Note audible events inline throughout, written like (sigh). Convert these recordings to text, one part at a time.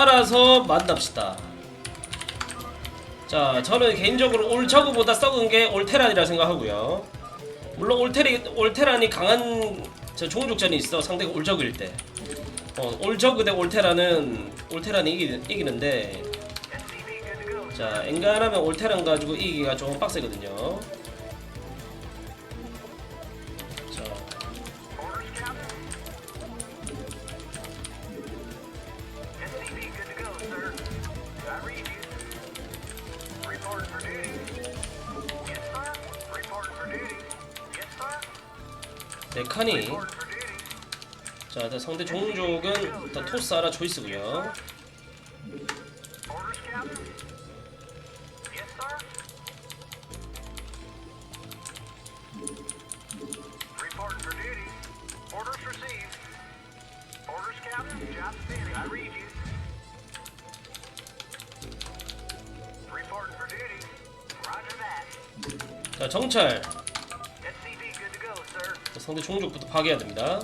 살아서 만납시다. 자, 저는 개인적으로 올 저그보다 썩은 게 올테란이라 생각하고요. 물론 올테리, 올테란이 강한 저 종족전이 있어 상대가 올저그일 때. 어, 올저그 대 올테란은 올테란이 이기, 이기는데 자, 엔간하면 올테란 가지고 이기기가 좀 빡세거든요. 네 duty. 자, 일단 상대 종족은 일단 토스. Roger that. 자, 정찰. 상대 종족부터 파괴해야 됩니다.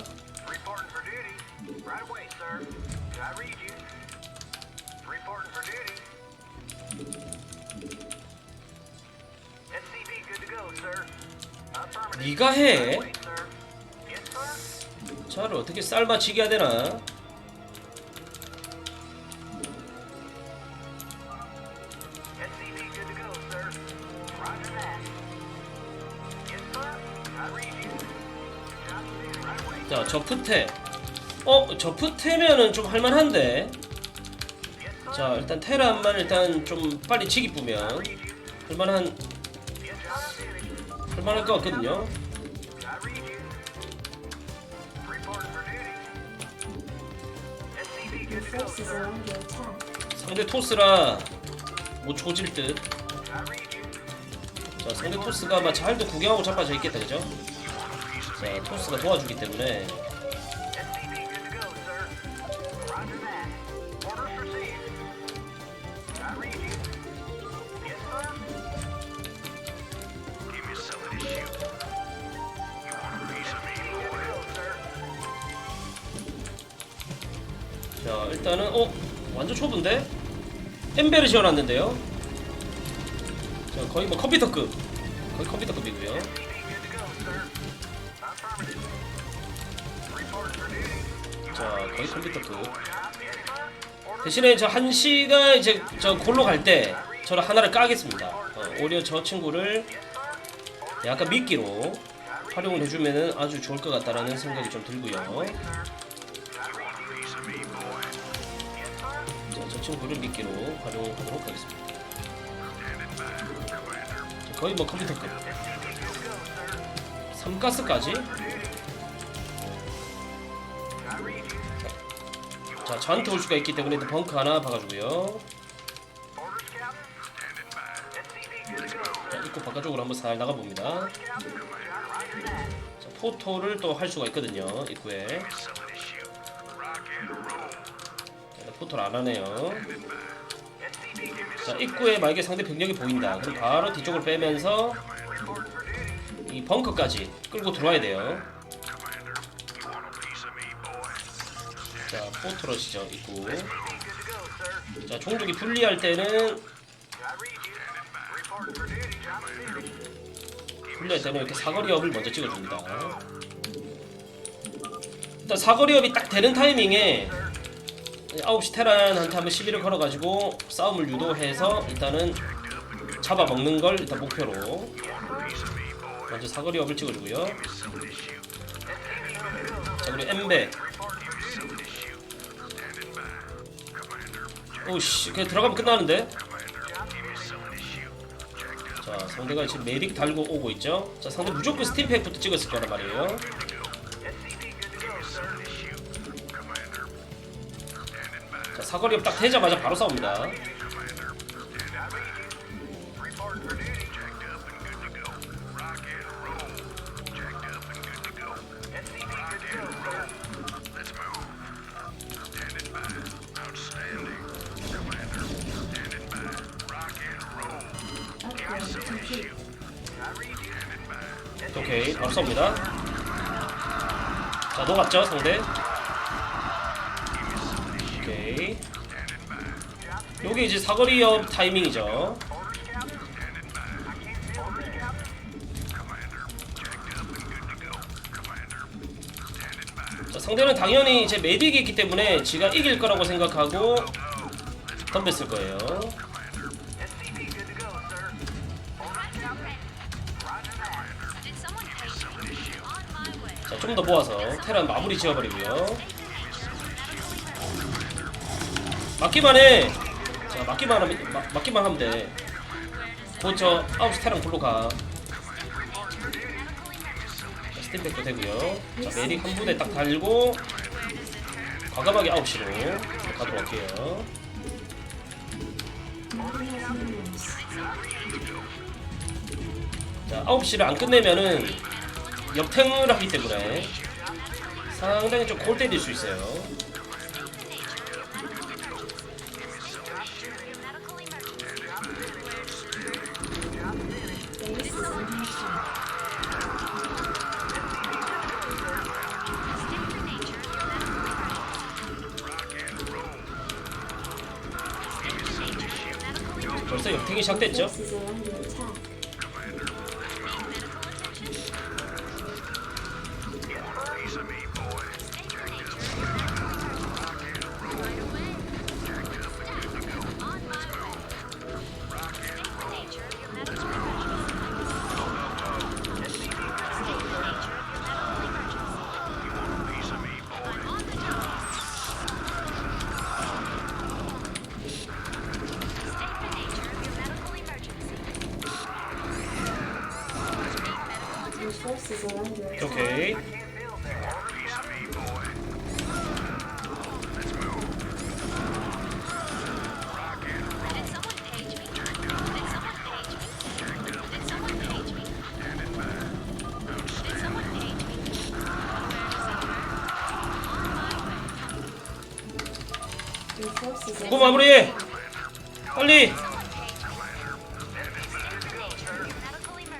네가 해. 자를 어떻게 삶아치게 해야 되나? 저프테. 어, 저프테면은 좀 할만한데. 자, 일단 테란만 일단 좀 빨리 치기 뿌면. 할만한. 할만할 것 같거든요. 상대 토스라 뭐 조질 듯. 자, 상대 토스가 아마 잘도 구경하고 자빠져 있겠다, 그죠? 자, 토스가 도와주기 때문에 초보인데? 엠베를 지어놨는데요. 자, 거의 뭐 컴퓨터급. 거의 컴퓨터급이고요. 자, 거의 컴퓨터급. 대신에 저 한시가 이제 저 골로 갈 때 저를 하나를 까겠습니다. 어, 오히려 저 친구를 약간 미끼로 활용을 해주면은 아주 좋을 것 같다라는 생각이 좀 들고요. 자, 저 친구를 미끼로 활용하도록 하겠습니다. 자, 거의 뭐 컴퓨터급. 삼가스까지. 자, 저한테 올 수가 있기 때문에 일단 벙크 하나 박아주고요. 자, 입구 바깥쪽으로 한번 살 나가봅니다. 자, 포토를 또 할 수가 있거든요. 입구에. 자, 포토를 안 하네요. 자, 입구에 만약에 상대 병력이 보인다. 그럼 바로 뒤쪽으로 빼면서 이 벙커까지 끌고 들어와야 돼요. 자, 포토러시죠, 입구. 자, 종족이 분리할 때는. 분리할 때는 이렇게 사거리 업을 먼저 찍어줍니다. 일단 사거리 업이 딱 되는 타이밍에 9시 테란한테 한번 시비를 걸어가지고 싸움을 유도해서 일단은 잡아먹는 걸 일단 목표로 먼저 사거리 업을 찍어주고요. 자 그리고 엠베. 오씨 그냥 들어가면 끝나는데? 자 상대가 지금 메릭 달고 오고 있죠? 자 상대 무조건 스팀팩부터 찍었을 거란 말이에요 사거리 딱 되자마자 바로 싸웁니다. 오케이 바로 쏩니다 자 녹았죠 상대 요게 이제 사거리업 타이밍이죠. 자, 상대는 당연히 이제 메딕이 있기 때문에 지가 이길 거라고 생각하고 덤볐을 거예요. 자, 좀 더 모아서 테란 마무리 지어버리고요. 맞기만 해. 자, 맞기만 하면 마, 맞기만 하면 돼. 곧저 9시 테란 불러 가. 자, 스팀백도 되고요. 자, 메릭 한 부대 딱 달고 과감하게 9시로 가도록 할게요. 자, 9시를 안 끝내면은 역탱을 하기 때문에 상당히 좀 골 때릴 수 있어요. 벌써 역탱이 시작됐죠? Okay.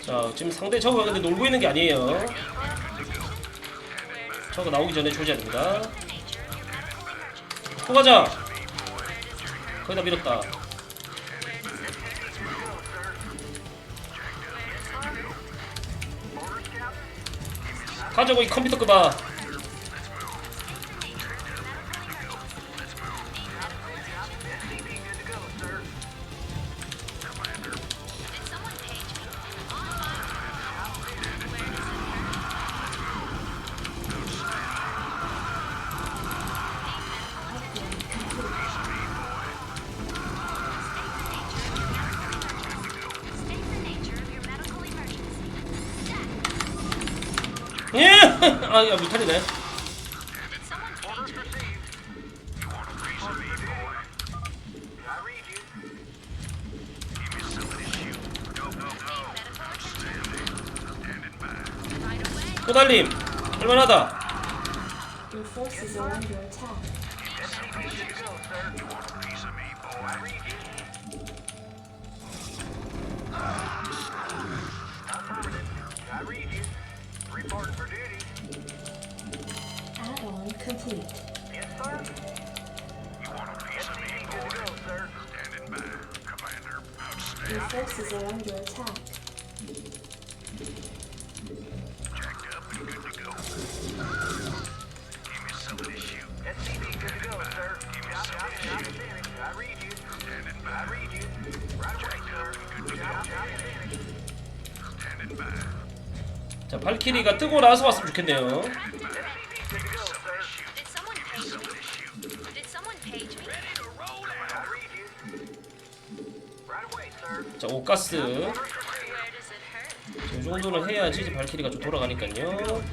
자, 지금 상대 저거가 근데 놀고 있는 게 아니에요. 저거 나오기 전에 조져야 됩니다. 또 가자. 거의 다 밀었다. 가자고 이 컴퓨터 끄봐. 아, 야, 무탈이네. I read you. 또 달림. 할만하다. your forces are under attack. SCV good to 자, 발키리가 뜨고 나서 왔으면 좋겠네요. 가스. 이 정도는 해야지 발키리가 좀 돌아가니까요.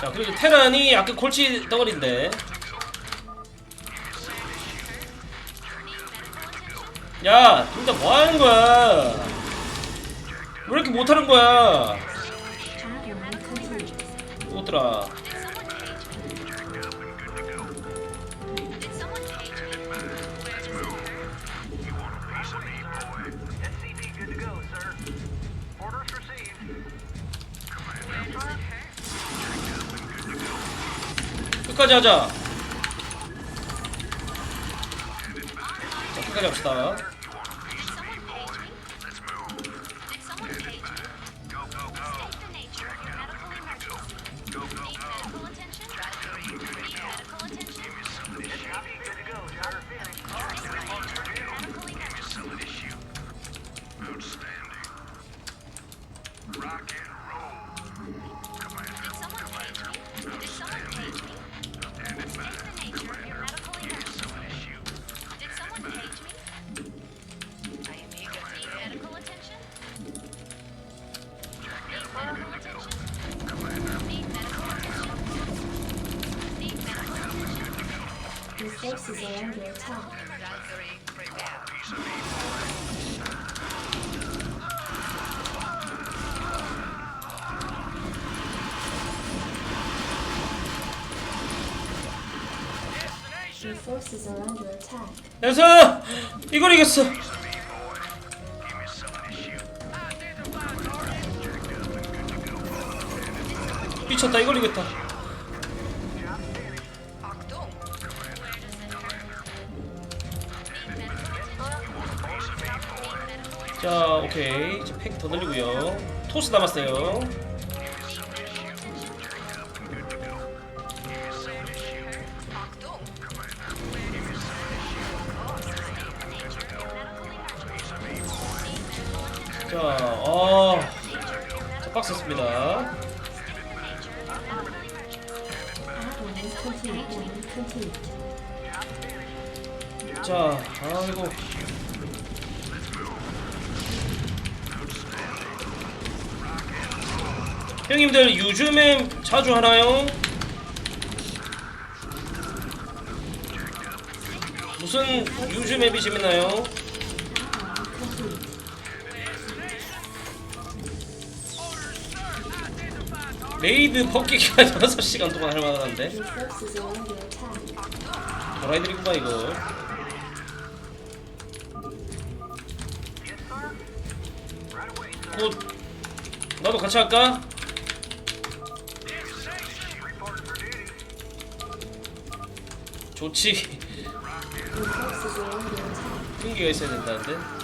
자, 그리고 테란이 약간 골치 덩어리인데. 야, 진짜 뭐 하는 거야? 왜 이렇게 못하는 거야? 오더라. 끝까지 하자. 자, 끝까지 합시다. Rock and roll. Your. 그래서 이걸 이겼어. 미쳤다. 이걸 이겼다. 자, 오케이. 이제 팩 더 늘리고요. 토스 남았어요. Add-on complete. 자, 아이고. 형님들 요즘에 자주 하나요? 무슨 요즘 앱이 재밌나요? 레이드 벗기기가 6시간 동안 할만한데. 도라이들이구만 이거 곧 나도 같이 할까? 좋지. 끈기가 있어야 된다는데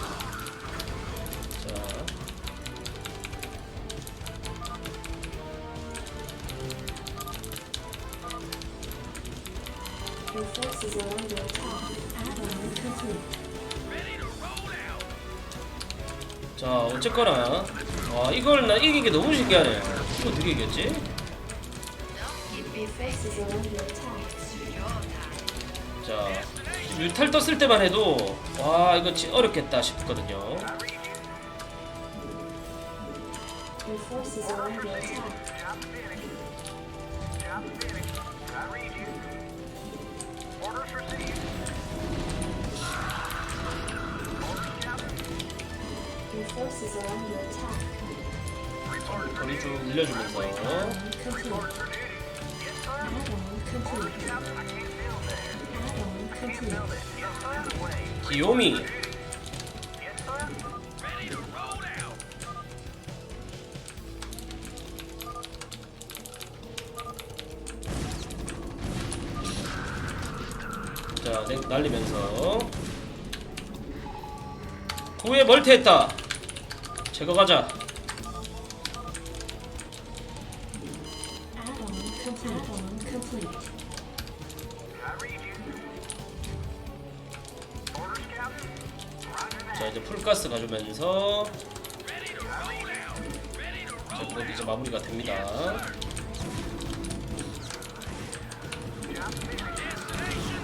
자 어쨌거나 와 이걸 나게 너무 신기하네 이거 어떻게 이겼지? 자 뮤탈 떴을 때만 해도 와 이거 진 어렵겠다 싶거든요 거리 쭉 늘려주면서. 기요미. 자넥 날리면서 구에 멀티했다 Roger that. 자. 이제 풀가스 가주면서. 자곧 이제 마무리가 됩니다.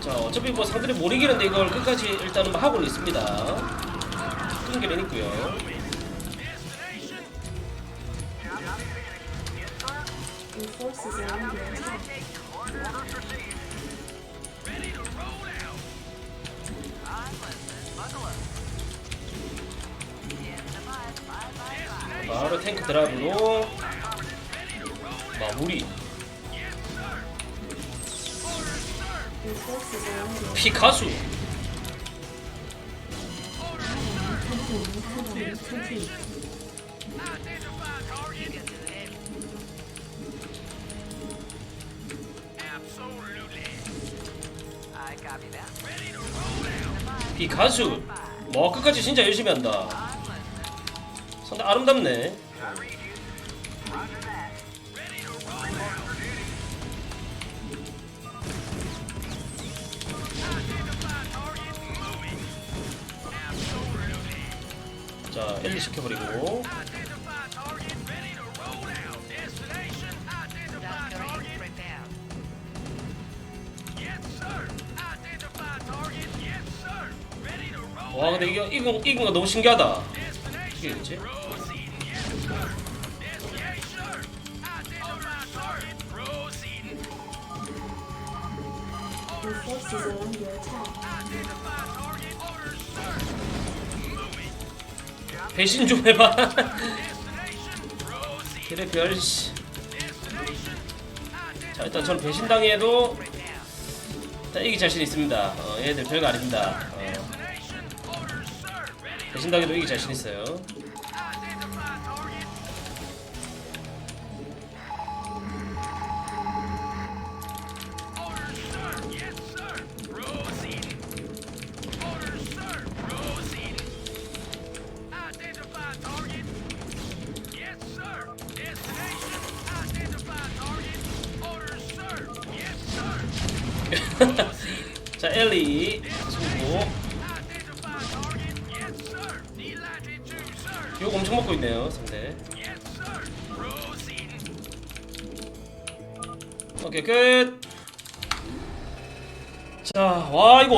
자 어차피 뭐 상대를 못 이기는데 이걸 끝까지 일단은 뭐 하고는 있습니다. 끈기는 있고요 Forces are under attack. 바로 탱크 드랍으로 마무리. 피카수 비가수? 뭐 끝까지 진짜 열심히 한다. 상당히 아름답네. 자 엘리 시켜버리고 근데 이게 이건 이건 거 너무 신기하다 under attack. 배신 좀 해봐 (laughs) 그래 별씨 자 일단 전 배신당해도 일단 이기 자신 있습니다 어, 얘들 별거 아닙니다 어. 배신당해도 이기 자신 있어요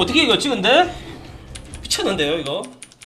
어떻게 이겼지 근데? 미쳤는데요 이거